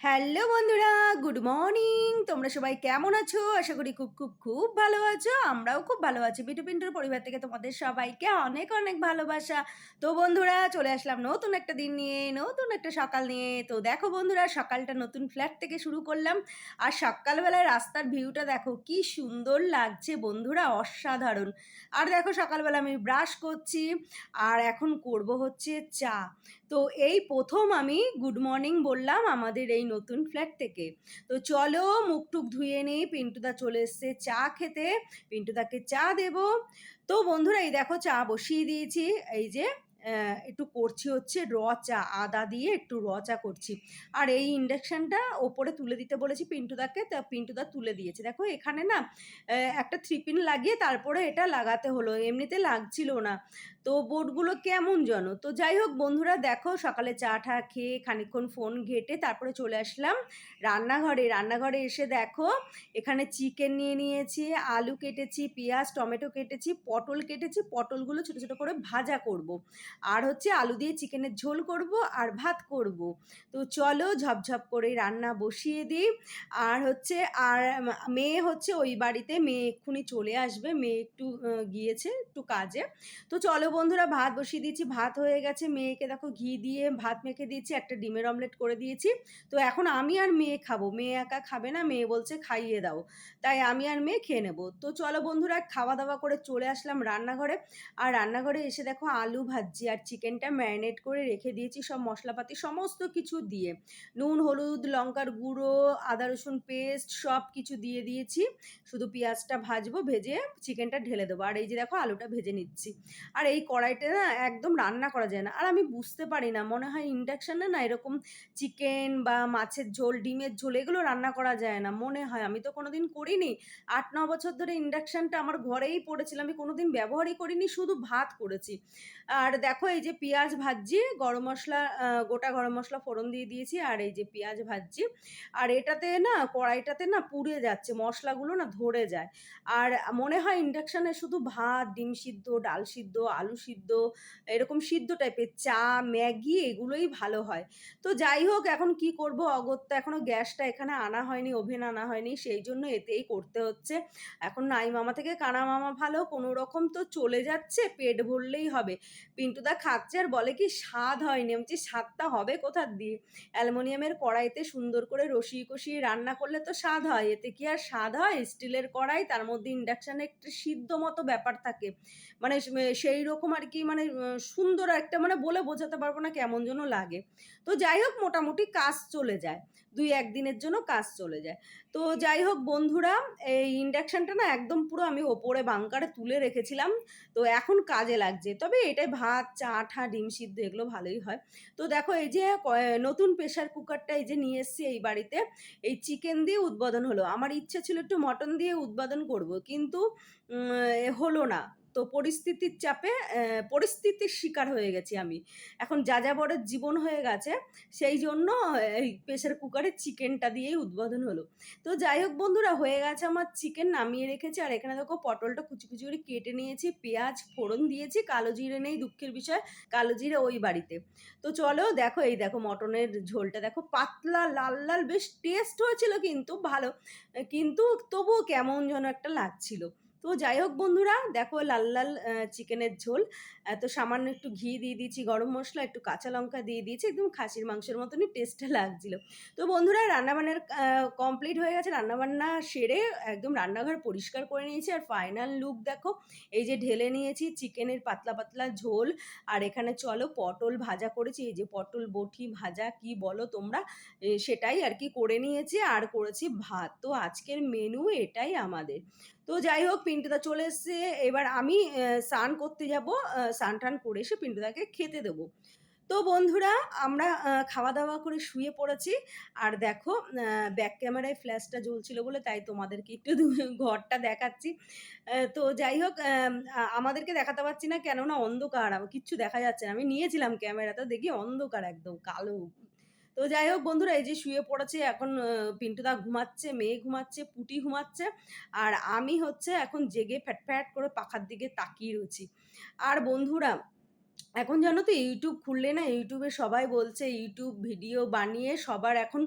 Hello বন্ধুরা, good morning. তোমরা সবাই কেমন আছো? আশা করি খুব খুব খুব ভালো আছো। আমরাও খুব ভালো আছি। বিটু পিন্টুর পরিবার থেকে তোমাদের সবাইকে অনেক অনেক ভালোবাসা। তো বন্ধুরা, চলে আসলাম নতুন একটা দিন নিয়ে, নতুন একটা সকাল নিয়ে। তো দেখো বন্ধুরা, সকালটা নতুন ফ্ল্যাট থেকে শুরু করলাম। আর সকালবেলায় রাস্তার ভিউটা দেখো, কি সুন্দর লাগছে বন্ধুরা, অসাধারণ। আর দেখো সকালবেলা আমি ব্রাশ করছি, আর এখন করব হচ্ছে চা। তো এই প্রথম আমি গুড মর্নিং বললাম, আমাদের এই নতুন ফ্ল্যাট থেকে। তো চলো মুখ টুক ধুয়ে নিই, পিন্টুদা চলে এসছে চা খেতে। পিন্টুদাকে চা দেব। তো বন্ধুরা, এই দেখো চা বসিয়ে দিয়েছি। এই যে একটু করছি হচ্ছে র চা, আদা দিয়ে একটু র চা করছি। আর এই ইন্ডাকশানটা ওপরে তুলে দিতে বলেছি পিন্টুদাকে, তা পিন্টুদা তুলে দিয়েছে। দেখো এখানে না একটা থ্রি পিন লাগিয়ে তারপরে এটা লাগাতে হলো, এমনিতে লাগছিল না। তো বোর্ডগুলো কেমন যেন? তো যাই হোক বন্ধুরা, দেখো সকালে চা টা খেয়ে খানিকক্ষণ ফোন ঘেটে তারপরে চলে আসলাম রান্নাঘরে। রান্নাঘরে এসে দেখো এখানে চিকেন নিয়ে নিয়েছি, আলু কেটেছি, পেঁয়াজ, টমেটো কেটেছি, পটল কেটেছি, পটলগুলো ছোটো ছোটো করে ভাজা করব। আর হচ্ছে আলু দিয়ে চিকেনের ঝোল করব আর ভাত করব। তো চলো ঝপঝপ করে রান্না বসিয়ে দিই। আর হচ্ছে, আর মেয়ে হচ্ছে ওই বাড়িতে, মেয়ে এক্ষুনি চলে আসবে, মেয়ে একটু গিয়েছে একটু কাজে। তো চলো বন্ধুরা, ভাত বসিয়ে দিয়েছি, ভাত হয়ে গেছে। মেয়েকে দেখো ঘি দিয়ে ভাত মেখে দিয়েছি, একটা ডিমের অমলেট করে দিয়েছি। তো এখন আমি আর মেয়ে খাব, মেয়ে একা খাবে না, মেয়ে বলছে খাইয়ে দাও। তাই আমি আর মেয়ে খেয়ে নেব। তো চলো বন্ধুরা, খাওয়া দাওয়া করে চলে আসলাম রান্নাঘরে। আর রান্নাঘরে এসে দেখো আলু ভাজি আর চিকেনটা ম্যারিনেট করে রেখে দিয়েছি সব মশলাপাতি, সমস্ত কিছু দিয়ে। নুন, হলুদ, লঙ্কার গুঁড়ো, আদা, রসুন পেস্ট সব কিছু দিয়ে দিয়েছি। শুধু পেঁয়াজটা ভাজবো, ভেজে চিকেনটা ঢেলে দেবো। আর এই যে দেখো, আলুটা ভেজে নিচ্ছি। আর এই কড়াইটা না একদম রান্না করা যায় না। আর আমি বুঝতে পারি না, মনে হয় ইন্ডাকশানে না এরকম চিকেন বা মাছের ঝোল, ডিমের ঝোল এগুলো রান্না করা যায় না। মনে হয়, আমি তো কোনোদিন করিনি। আট, ন বছর ধরে ইন্ডাকশানটা আমার ঘরেই পড়েছিল। আমি কোনোদিন ব্যবহারই করিনি, শুধু ভাত করেছি। আর দেখো এই যে পেঁয়াজ ভাজছি, গরম মশলা গোটা গরম মশলা ফোড়ন দিয়ে দিয়েছি, আর এই যে পেঁয়াজ ভাজছি। আর এটাতে না, কড়াইটাতে না পুড়ে যাচ্ছে, মশলাগুলো না ধরে যায়। আর মনে হয় ইন্ডাকশানে শুধু ভাত, ডিম সিদ্ধ, ডাল সিদ্ধ, আলু সিদ্ধ, এরকম সিদ্ধ টাইপের চা, ম্যাগি, এগুলোই ভালো হয়। তো যাই হোক, এখন কি করব? অগত্যা এখনও গ্যাসটা এখানে আনা হয়নি, ওভেন আনা হয়নি, সেই জন্য এতেই করতে হচ্ছে। এখন নাই মামা থেকে কানা মামা ভালো, কোনো রকম তো চলে যাচ্ছে, পেট ভরলেই হবে। পিন্টুদা খাচ্ছে আর বলে কি, স্বাদ হয়নি। আমি স্বাদটা হবে কোথার দিয়ে? অ্যালুমিনিয়ামের কড়াইতে সুন্দর করে রসিয়ে কষিয়ে রান্না করলে তো স্বাদ হয়। এতে কি আর স্বাদ হয়? স্টিলের কড়াই, তার মধ্যে ইন্ডাকশানে একটা সিদ্ধ মতো ব্যাপার থাকে। মানে সেই রকম আর কি মানে সুন্দর একটা মানে বলে বোঝাতে পারব না কেমন যেন লাগে। তো যাই হোক, মোটামুটি কাজ চলে যায়। দুই একদিনের জন্য কাজ চলে যায়। তো যাই হোক বন্ধুরা এই ইন্ডাকশানটা না একদম পুরো আমি ওপরে বাংকারে তুলে রেখেছিলাম। তো এখন কাজে লাগছে। তবে এটাই ভাত চা ঠা ডিম সিদ্ধ এগুলো ভালোই হয়। তো দেখো এই যে নতুন প্রেশার কুকারটা এই যে নিয়ে এসেছি এই বাড়িতে এই চিকেন দিয়ে উদ্বোধন হলো। আমার ইচ্ছে ছিল একটু মটন দিয়ে উদ্বোধন করব কিন্তু হলো না। তো পরিস্থিতির চাপে পরিস্থিতির শিকার হয়ে গেছি আমি। এখন যা যা বড় জীবন হয়ে গেছে, সেই জন্য এই প্রেশার কুকারে চিকেনটা দিয়েই উদ্বোধন হলো। তো যাই হোক বন্ধুরা, হয়ে গেছে আমার চিকেন নামিয়ে রেখেছি। আর এখানে দেখো পটলটা কুচি কুচি করে কেটে নিয়েছি, পেঁয়াজ ফোড়ন দিয়েছি, কালো জিরে নেই, দুঃখের বিষয়, কালো জিরে ওই বাড়িতে। তো চলো দেখো, এই দেখো মটনের ঝোলটা, দেখো পাতলা, লাল লাল, বেশ টেস্ট হয়েছিল কিন্তু ভালো, কিন্তু তবুও কেমন যেন একটা লাগছিল। তো যাই হোক বন্ধুরা দেখো লাল লাল চিকেনের ঝোল। আহ, তো সামান্য একটু ঘি দিয়ে দিয়েছি গরম মশলা একটু কাঁচা লঙ্কা দিয়ে দিয়েছি একদম খাসির মাংসের মতনই টেস্টটা লাগছিল। তো বন্ধুরা রান্নাবান্নার কমপ্লিট হয়ে গেছে রান্নাবান্না সেরে একদম রান্নাঘর পরিষ্কার করে নিয়েছি। আর ফাইনাল লুক দেখো এই যে ঢেলে নিয়েছি চিকেনের পাতলা পাতলা ঝোল। আর এখানে চলো পটল ভাজা করেছি এই যে পটল বটি ভাজা কি বলো তোমরা? সেটাই আর কি করে নিয়েছি আর করেছি ভাত। তো আজকের মেনু এটাই আমাদের। তো যাই হোক, পিন্টুদা চলে এসছে। এবার আমি স্নান করতে যাব স্নান টান করে এসে পিন্টুদাকে খেতে দেবো। তো বন্ধুরা, আমরা খাওয়া দাওয়া করে শুয়ে পড়েছি। আর দেখো ব্যাক ক্যামেরায় ফ্ল্যাশটা জ্বলছিল বলে তাই তোমাদেরকে একটু ঘরটা দেখাচ্ছি। তো যাই হোক আমাদেরকে দেখাতে পারছি না কেননা অন্ধকার। কিচ্ছু দেখা যাচ্ছে না। আমি নিয়েছিলাম ক্যামেরাটা দেখি অন্ধকার একদম, কালো। তো যাই হোক বন্ধুরা, এই যে শুয়ে পড়েছে, এখন পিন্টুদা ঘুমাচ্ছে, মেয়ে ঘুমাচ্ছে, পুটি ঘুমাচ্ছে, আর আমি হচ্ছে এখন জেগে ফ্যাট ফ্যাট করে পাখার দিকে তাকিয়ে রয়েছি। আর বন্ধুরা এখন জানো তো ইউটিউব খুললে না ইউটিউবে সবাই বলছে ইউটিউব ভিডিও বানিয়ে সবার এখন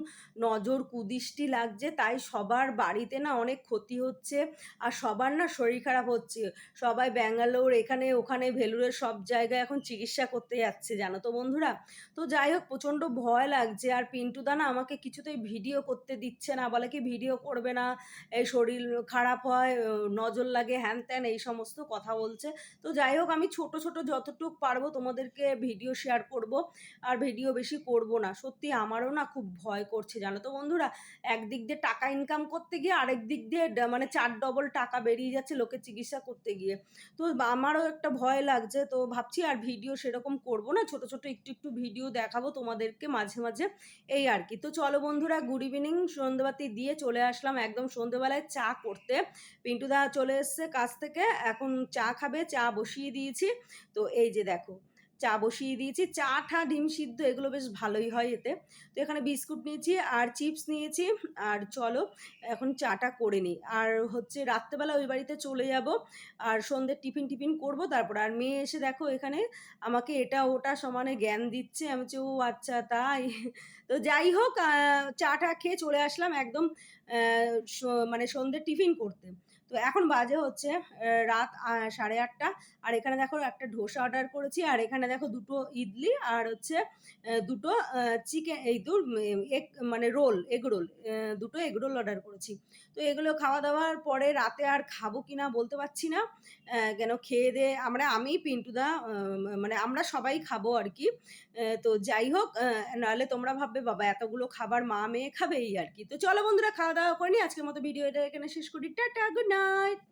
নজর কুদৃষ্টি লাগছে, তাই সবার বাড়িতে না অনেক ক্ষতি হচ্ছে আর সবার না শরীর খারাপ হচ্ছে। সবাই ব্যাঙ্গালোর এখানে ওখানে ভেলুরের সব জায়গায় এখন চিকিৎসা করতে যাচ্ছে, জানো তো বন্ধুরা? তো যাই হোক, প্রচণ্ড ভয় লাগছে আর পিন্টু দা না আমাকে কিছুতেই ভিডিও করতে দিচ্ছে না, বলে কি ভিডিও করবে না, এই শরীর খারাপ হয় নজর লাগে, হ্যান ত্যান, এই সমস্ত কথা বলছে। তো যাই হোক, আমি ছোট ছোট যতটুকু পারব তোমাদেরকে ভিডিও শেয়ার করব আর ভিডিও বেশি করব না। সত্যি আমারও না খুব ভয় করছে, জানো তো বন্ধুরা? একদিক দিয়ে টাকা ইনকাম করতে গিয়ে আরেক দিক দিয়ে মানে চার ডবল টাকা বেরিয়ে যাচ্ছে লোকের চিকিৎসা করতে গিয়ে। তো আমারও একটা ভয় লাগছে, তো ভাবছি আর ভিডিও সেরকম করব না, ছোট ছোট একটু একটু ভিডিও দেখাবো তোমাদেরকে মাঝে মাঝে এই আর কি। তো চলো বন্ধুরা গুড ইভিনিং সন্ধ্যেবাতি দিয়ে চলে আসলাম একদম সন্ধ্যেবেলায় চা করতে। পিন্টুদা চলে এসছে কাছ থেকে, এখন চা খাবে, চা বসিয়ে দিয়েছি। তো এই যে দেখো চা বসিয়ে দিয়েছি। চা ঠা ডিম সিদ্ধ এগুলো বেশ ভালোই হয় এতে। তো এখানে বিস্কুট নিয়েছি আর চিপস নিয়েছি। আর চলো এখন চাটা করে নিই। আর হচ্ছে রাত্রেবেলা ওই বাড়িতে চলে যাব। আর সন্ধ্যের টিফিন টিফিন করব তারপর। আর মেয়ে এসে দেখো এখানে আমাকে এটা ওটা সমানে জ্ঞান দিচ্ছে। আমি বলছি, ও আচ্ছা তাই? তো যাই হোক চাটা খেয়ে চলে আসলাম একদম মানে সন্ধ্যের টিফিন করতে। তো এখন বাজে হচ্ছে রাত সাড়ে আটটা। আর এখানে দেখো একটা ধোসা অর্ডার করেছি, আর এখানে দেখো দুটো ইডলি আর হচ্ছে দুটো চিকেন এই দু মানে রোল এগ রোল দুটো এগ রোল অর্ডার করেছি। তো এগুলো খাওয়া দাওয়ার পরে রাতে আর খাব কি না বলতে পারছি না কেন খেয়ে দে, আমরা আমি পিন্টুদা মানে আমরা সবাই খাব আর কি। তো যাই হোক নাহলে তোমরা ভাববে, বাবা এতগুলো খাবার মা মেয়ে খাবে এই আর কি। তো চলো বন্ধুরা, খাওয়া দাওয়া করে নি আজকের মতো ভিডিও এটা এখানে শেষ করি। Tata good night はい。